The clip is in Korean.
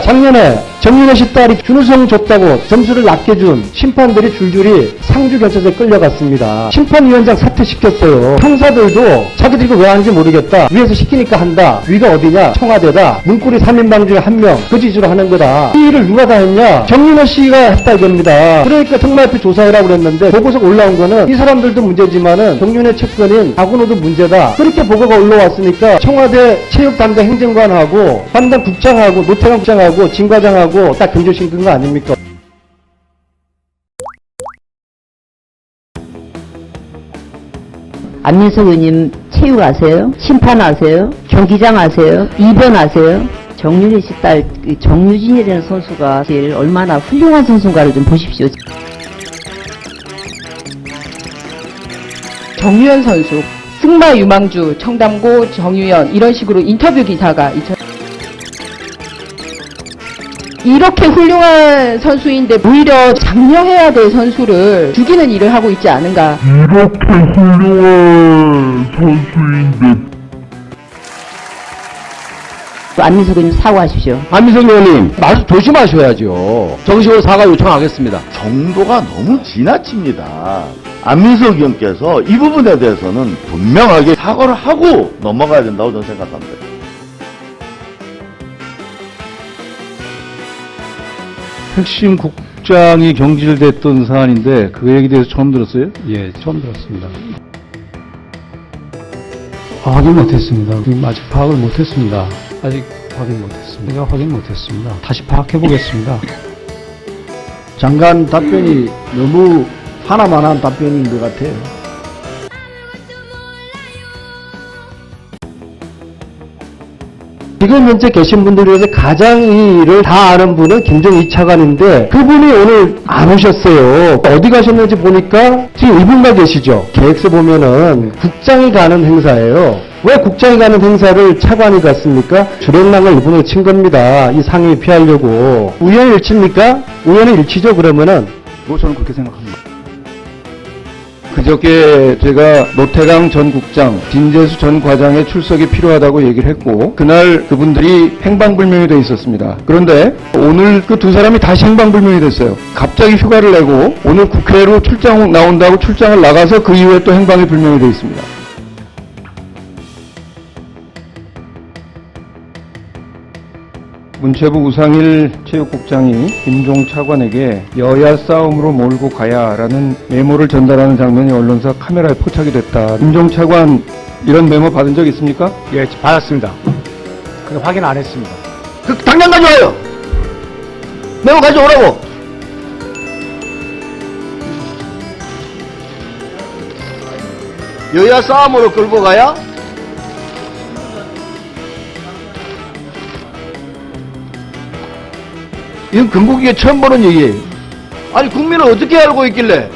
작년에 정윤혜 씨 딸이 준우성 줬다고 점수를 낮게 준 심판들이 줄줄이 상주 경찰서에 끌려갔습니다. 심판위원장 사퇴시켰어요. 형사들도 자기들이 왜 하는지 모르겠다. 위에서 시키니까 한다. 위가 어디냐? 청와대다. 문고리 3인방 중에 한 명. 그 지시로 하는 거다. 이 일을 누가 다 했냐? 정윤혜 씨가 했다 이겁니다. 그러니까 특마협회 조사해라고 그랬는데 보고서 올라온 거는 이 사람들도 문제지만은 정윤혜 측근인 박은호도 문제다. 그렇게 보고가 올라왔으니까 청와대 체육 담당 행정관하고 담당 국장하고 노태강 국장 하고 진 과장하고 딱 근조시킨 거 아닙니까? 안민석 의원님 체육 아세요? 심판 아세요? 경기장 아세요? 입원 아세요? 정윤희 씨 딸 정유진이라는 선수가 제일 얼마나 훌륭한 선수인가를 좀 보십시오. 정유현 선수, 승마 유망주, 청담고 정유현 이런 식으로 인터뷰 기사가 있죠. 이렇게 훌륭한 선수인데 오히려 장려해야 될 선수를 죽이는 일을 하고 있지 않은가. 이렇게 훌륭한 선수인데 안민석 의원님 사과하십시오. 안민석 의원님 말 조심하셔야죠. 정식으로 사과 요청하겠습니다. 정도가 너무 지나칩니다. 안민석 의원께서 이 부분에 대해서는 분명하게 사과를 하고 넘어가야 된다고 저는 생각합니다. 핵심 국장이 경질됐던 사안인데 그 얘기 대해서 처음 들었어요? 예, 처음 들었습니다. 아, 확인 못했습니다. 지금 아직 파악을 못했습니다. 아직 확인 못했습니다. 제가 확인 못했습니다. 다시 파악해 보겠습니다. 장관 답변이 너무 하나만한 답변인 것 같아요. 지금 현재 계신 분들 중에서 가장 이 일을 다 아는 분은 김정희 차관인데 그분이 오늘 안 오셨어요. 어디 가셨는지 보니까 지금 이분만 계시죠. 계획서 보면은 국장이 가는 행사예요. 왜 국장이 가는 행사를 차관이 갔습니까? 주랭랑을 이분을 친 겁니다. 이 상위 피하려고. 우연의 일치입니까? 우연의 일치죠, 그러면은. 뭐 저는 그렇게 생각합니다. 그저께 제가 노태강 전 국장, 진재수 전 과장의 출석이 필요하다고 얘기를 했고 그날 그분들이 행방불명이 돼 있었습니다. 그런데 오늘 그 두 사람이 다시 행방불명이 됐어요. 갑자기 휴가를 내고 오늘 국회로 출장 나온다고 출장을 나가서 그 이후에 또 행방이 불명이 돼 있습니다. 문체부 우상일 체육국장이 김종 차관에게 여야 싸움으로 몰고 가야라는 메모를 전달하는 장면이 언론사 카메라에 포착이 됐다. 김종 차관 이런 메모 받은 적 있습니까? 예, 받았습니다. 근데 확인 안 했습니다. 그 당장 가져와요. 메모 가져오라고. 여야 싸움으로 끌고 가야? 이건 금국이가 처음 보는 얘기예요. 아니 국민은 어떻게 알고 있길래